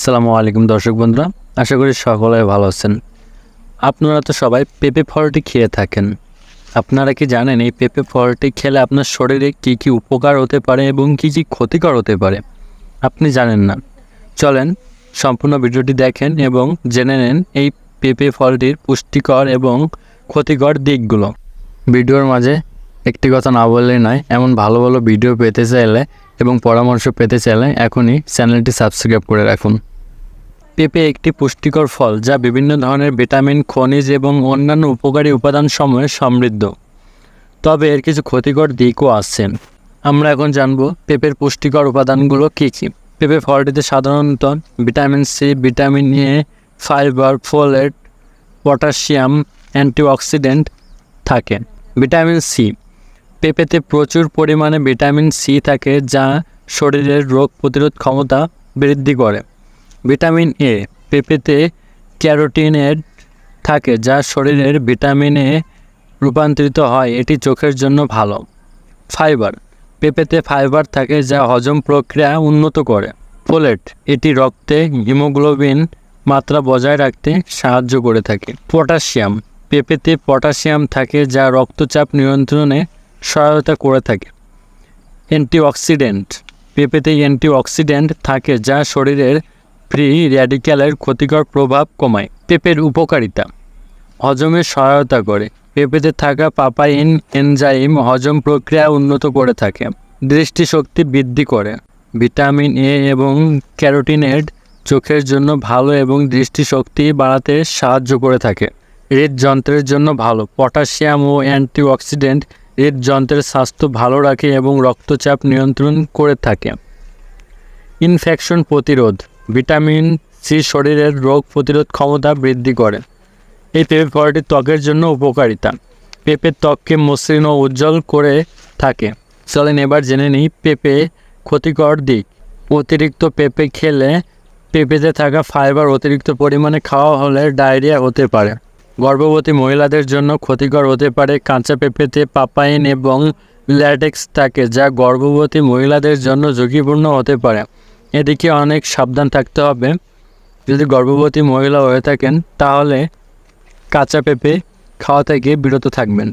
আসসালামু আলাইকুম দর্শক বন্ধুরা, আশা করি সকলে ভালো আছেন। আপনারা তো সবাই পেঁপে ফলটি খেয়ে থাকেন। আপনারা কি জানেন এই পেঁপে ফলটি খেলে আপনার শরীরে কী কী উপকার হতে পারে এবং কী কী ক্ষতিকর হতে পারে? আপনি জানেন না। চলেন সম্পূর্ণ ভিডিওটি দেখেন এবং জেনে নেন এই পেঁপে ফলটির পুষ্টিকর এবং ক্ষতিকর দিকগুলো। ভিডিওর মাঝে একটি কথা না বললেই নয়, এমন ভালো ভালো ভিডিও পেতে চাইলে এবং পরামর্শ পেতে চাইলে এখনই চ্যানেলটি সাবস্ক্রাইব করে রাখুন। পেঁপে একটি পুষ্টিকর ফল যা বিভিন্ন ধরনের ভিটামিন, খনিজ এবং অন্যান্য উপকারী উপাদান সময়ে সমৃদ্ধ। তবে এর কিছু ক্ষতিকর দিকও আছে। আমরা এখন জানব পেঁপের পুষ্টিকর উপাদানগুলো কী কী। পেঁপে ফলটিতে সাধারণত vitamin C, vitamin A, fibre, folate, potassium, antioxidant থাকে। Vitamin C. পেঁপেতে প্রচুর পরিমাণে ভিটামিন সি থাকে যা শরীরের রোগ প্রতিরোধ ক্ষমতা বৃদ্ধি করে। ভিটামিন এ পেঁপেতে ক্যারোটিনের থাকে যা শরীরের ভিটামিনে রূপান্তরিত হয়। এটি চোখের জন্য ভালো। ফাইবার পেঁপেতে ফাইবার থাকে যা হজম প্রক্রিয়া উন্নত করে। ফোলেট এটি রক্তে হিমোগ্লোবিন মাত্রা বজায় রাখতে সাহায্য করে থাকে। পটাশিয়াম পেঁপেতে পটাশিয়াম থাকে যা রক্তচাপ নিয়ন্ত্রণে সহায়তা করে থাকে। অ্যান্টিঅক্সিডেন্ট পেঁপেতে অ্যান্টিঅক্সিডেন্ট থাকে যা শরীরের ফ্রি র্যাডিক্যালের ক্ষতিকর প্রভাব কমায়। পেঁপের উপকারিতা। হজমে সহায়তা করে। পেঁপেতে থাকা পাপাইন, এনজাইম হজম প্রক্রিয়া উন্নত করে থাকে। দৃষ্টিশক্তি বৃদ্ধি করে। ভিটামিন এ এবং ক্যারোটিনেড চোখের জন্য ভালো এবং দৃষ্টিশক্তি বাড়াতে সাহায্য করে থাকে। হৃদযন্ত্রের জন্য ভালো। পটাশিয়াম ও অ্যান্টিঅক্সিডেন্ট হৃদযন্ত্রের স্বাস্থ্য ভালো রাখে এবং রক্তচাপ নিয়ন্ত্রণ করে থাকে। ইনফেকশন প্রতিরোধ। ভিটামিন সি শরীরের রোগ প্রতিরোধ ক্ষমতা বৃদ্ধি করে। এই পেঁপে ফলটি ত্বকের জন্য উপকারিতা। পেঁপে ত্বককে মসৃণ ও উজ্জ্বল করে থাকে। চলেন এবার জেনে নিই পেঁপে ক্ষতিকর দিক। অতিরিক্ত পেঁপে খেলে পেঁপেতে থাকা ফাইবার অতিরিক্ত পরিমাণে খাওয়া হলে ডায়রিয়া হতে পারে। গর্ভবতী মহিলাদের জন্য ক্ষতিকর হতে পারে কাঁচা পেঁপেতে পাপাইন এবং ল্যাটেক্স থাকে, যা গর্ভবতী মহিলাদের জন্য ঝুঁকিপূর্ণ হতে পারে। এদিকে অনেক সাবধান থাকতে হবে। যদি গর্ভবতী মহিলা হয়ে থাকেন, তাহলে কাঁচা পেঁপে খাওয়া থেকে বিরত থাকবেন।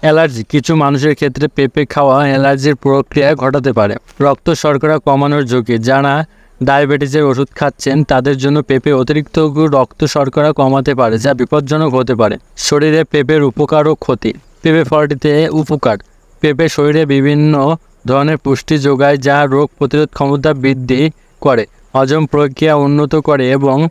অ্যালার্জি, কিছু মানুষের ক্ষেত্রে পেঁপে খাওয়া অ্যালার্জির প্রক্রিয়া ঘটাতে পারে। রক্ত শর্করা কমানোর ঝুঁকি, যারা ডায়াবেটিসের ওষুধ খাচ্ছেন, তাদের জন্য পেঁপে অতিরিক্ত রক্ত শর্করা কমাতে পারে, যা বিপজ্জনক হতে পারে। শরীরে পেঁপের উপকার ও ক্ষতি। পেঁপে ফলটিতে উপকার। পেঁপে শরীরে বিভিন্ন ধরনের পুষ্টি যোগায় যা রোগ প্রতিরোধ ক্ষমতা বৃদ্ধি করে, হজম প্রক্রিয়া উন্নত করে এবং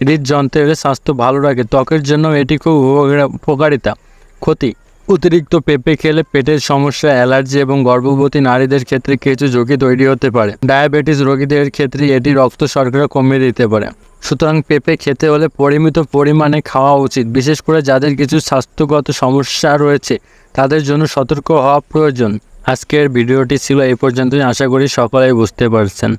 হৃদযন্ত্রের স্বাস্থ্য ভালো রাখে। ত্বকের জন্য এটি খুব উপকার- উপকারিতা। ক্ষতি। অতিরিক্ত পেঁপে খেলে পেটের সমস্যা, অ্যালার্জি এবং গর্ভবতী নারীদের ক্ষেত্রে কিছু ঝুঁকি তৈরি হতে পারে। ডায়াবেটিস রোগীদের ক্ষেত্রে এটি রক্ত শর্করা কমিয়ে দিতে পারে। সুতরাং পেঁপে খেতে হলে পরিমিত পরিমাণে খাওয়া উচিত, বিশেষ করে যাদের কিছু স্বাস্থ্যগত সমস্যা রয়েছে, তাদের জন্য সতর্ক হওয়া প্রয়োজন। আজকের ভিডিওটি ছিল এই পর্যন্তই। আশা করি সকলেই বুঝতে পারছেন।